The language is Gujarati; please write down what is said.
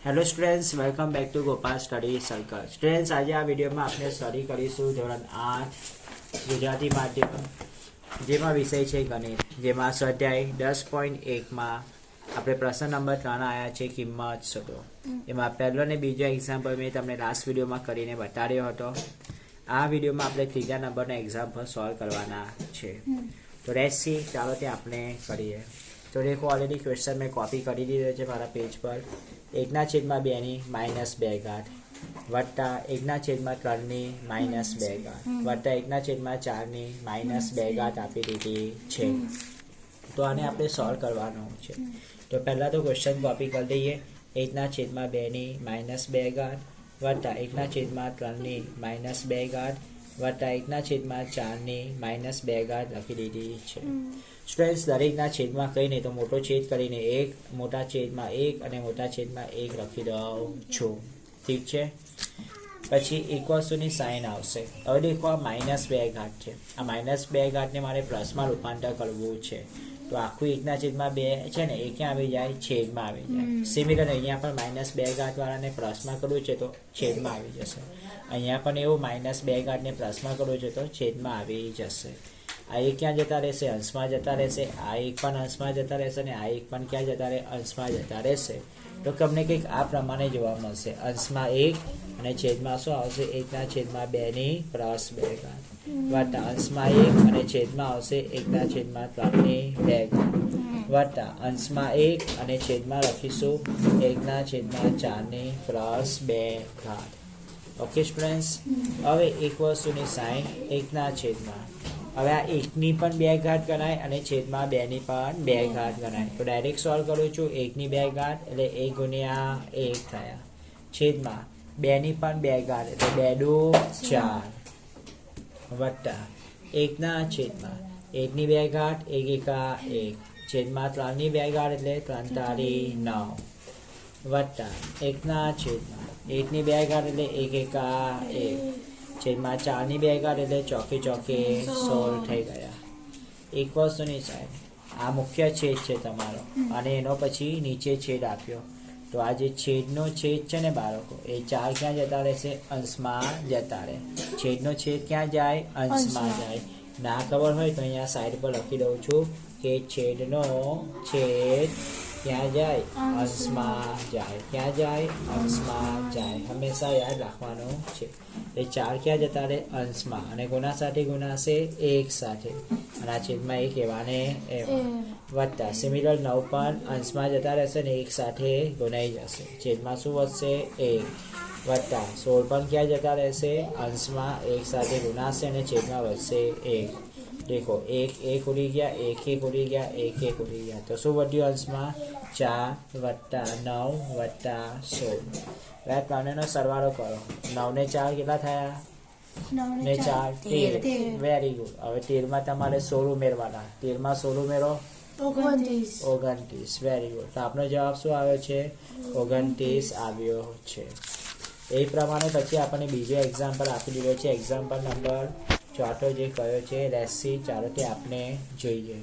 Hello students welcome back to Gopal study circle students આજે આ વિડીયોમાં આપણે સ્ટડી કરીશું ધોરણ આઠ, ગુજરાતી માધ્યમ, જેમાં વિષય છે ગણિત, જેમાં સ્વાધ્યાય દસ પોઈન્ટ એકમાં આપણે પ્રશ્ન નંબર ત્રણ આવ્યા છે, કિંમત શોધો. એમાં પહેલો ને બીજો એક્ઝામ્પલ મેં તમને લાસ્ટ વિડીયોમાં કરીને બતાડ્યો હતો. આ વિડીયોમાં આપણે ત્રીજા નંબરનો એક્ઝામ્પલ સોલ્વ કરવાના છે. તો રેસી ચાલો તે આપણે કરીએ. તો દેખો ઓલરેડી ક્વેશ્ચન મેં કોપી કરી દીધો છે મારા પેજ પર. એકના છેદમાં બેની માઇનસ બે ગાંઠ વત્તા એકના છેદમાં ત્રણની માઇનસ બે ગાંઠ વત્તા એકના છેદમાં ચારની માઇનસ બે ગાંઠ આપી દીધી છે. તો આને આપણે સોલ્વ કરવાનો છે. તો પહેલાં તો ક્વેશ્ચન કોપી કરી દઈએ. એકના છેદમાં બેની માઇનસ બે ગાંઠ વત્તા એકના છેદમાં ત્રણની માઇનસ બે ગાંઠ વત્તા એકના છેદમાં ચારની માઇનસ બે ગાંઠ લખી દીધી છે. સ્ટુડન્ટ્સ દરેકના છેદમાં કહીને તો મોટો છેદ કરીને એક મોટા છેદમાં એક અને મોટા છેદમાં એક લખી દઉં છું. ઠીક છે? પછી ઇક્વલ્સની સાઇન આવશે. હવે દેખો આ માઇનસ બે ઘાટ છે. આ માઇનસ બે ઘાટને મારે પ્લસમાં રૂપાંતર કરવું છે. તો આખું એકના છેદમાં બે છે ને એ ક્યાં આવી જાય? છેદમાં આવી જાય. સિમિલર અહીંયા પણ માઇનસ બે ઘાટવાળાને પ્લસમાં કરવું છે તો છેદમાં આવી જશે. અહીંયા પણ એવું માઇનસ બે ઘાટને પ્લસમાં કરવું છે તો છેદમાં આવી જશે. આ એક ક્યાં જતા રહેશે? અંશમાં જતા રહેશે. આ એક પણ અંશમાં જતા રહેશે અને આ એક પણ ક્યાં જતા રહે? અંશમાં જતા રહેશે. તો તમને કંઈક આ પ્રમાણે જોવા મળશે. અંશમાં એક અને છેદમાં શું આવશે? એકના છેદમાં બે ની પ્લસ બે ઘાત. વત્તા અંશમાં એક અને છેદમાં આવશે. એકના છેદમાં ત્રણની બે ઘાત. વત્તા અંશમાં એક અને છેદમાં લખીશું. એકના છેદમાં ચારની પ્લસ બે ઘાત. ઓકે સ્ટુડન્ટ્સ હવે એક વસ્તુની સાઈન એકના છેદમાં. હવે આ એકની પણ બે ઘાત ગણાય અને છેદમાં બેની પણ બે ઘાત ગણાય. તો ડાયરેક્ટ સોલ્વ કરું છું, એકની બે ઘાત એટલે એક ગુણ્યા એક થયા. છેદમાં બેની પણ બે ઘાત એટલે બે દો ચાર. વત્તા. એકના છેદમાં એકની બે ઘાત, એક એકા એક. છેદમાં ત્રણની બે ઘાત એટલે ત્રણ તારી નવ. વત્તા. એકના છેદમાં એકની બે ઘાત એટલે એક એકા એક. છેદમાં ચારની બે ઘાત એટલે ચોકે ચોકે સોલ થઈ ગયા. એક વસ્તુની સાહેબ આ મુખ્ય છેદ છે તમારો. અને એનો પછી નીચે છેદ આપ્યો. તો આ જે છેદનો છેદ છે ને બાળકો એ ચાર ક્યાં જતા રહેશે? અંશમાં જતા રહે. છેદનો છેદ ક્યાં જાય? અંશમાં જાય. ના ખબર હોય તો અહીંયા સાઈડ પર લખી દઉં છું કે છેદનો છેદ ક્યાં જાય અંશમાં જાય. ક્યાં જાય અંશમાં જાય. હંમેશા યાદ રાખવાનું છે. એ ચાર ક્યાં જતા રહે? અંશમાં અને કોના સાથે ગુણાશે એક સાથે. અને આ છેદમાં એક એવાને એવા વધતા સિમિલર નવ પણ અંશમાં જતા રહેશે ને એક સાથે ગુણાઈ જશે. છેદમાં શું વધશે? એક. વધતા સોળ પણ ક્યાં જતા રહેશે? અંશમાં એક સાથે ગુણાશે અને છેદમાં વધશે એક. દેખો એક એક ઉડી ગયા એક એક ઉડી ગયા એક એક ઉડી ગયા તો શું વધ્યું અંશમાં ચાર વત્તા નવ વત્તા સોળ હવે ત્રણેયનો સરવાળો કરો નવ ને ચાર કેટલા થયા ને ચાર તેર વેરી ગુડ હવે તેરમાં તમારે સોળ ઉમેરવાના તેરમાં સોળ ઉમેરો ઓગણત્રીસ ઓગણત્રીસ વેરી ગુડ તો આપણો જવાબ શું આવ્યો છે ઓગણત્રીસ આવ્યો છે એ પ્રમાણે પછી આપણને બીજો એક્ઝામ્પલ આપી દીધો છે એક્ઝામ્પલ નંબર ચોથો જે કયો છે રેસી ચાલો તે આપણે જોઈએ.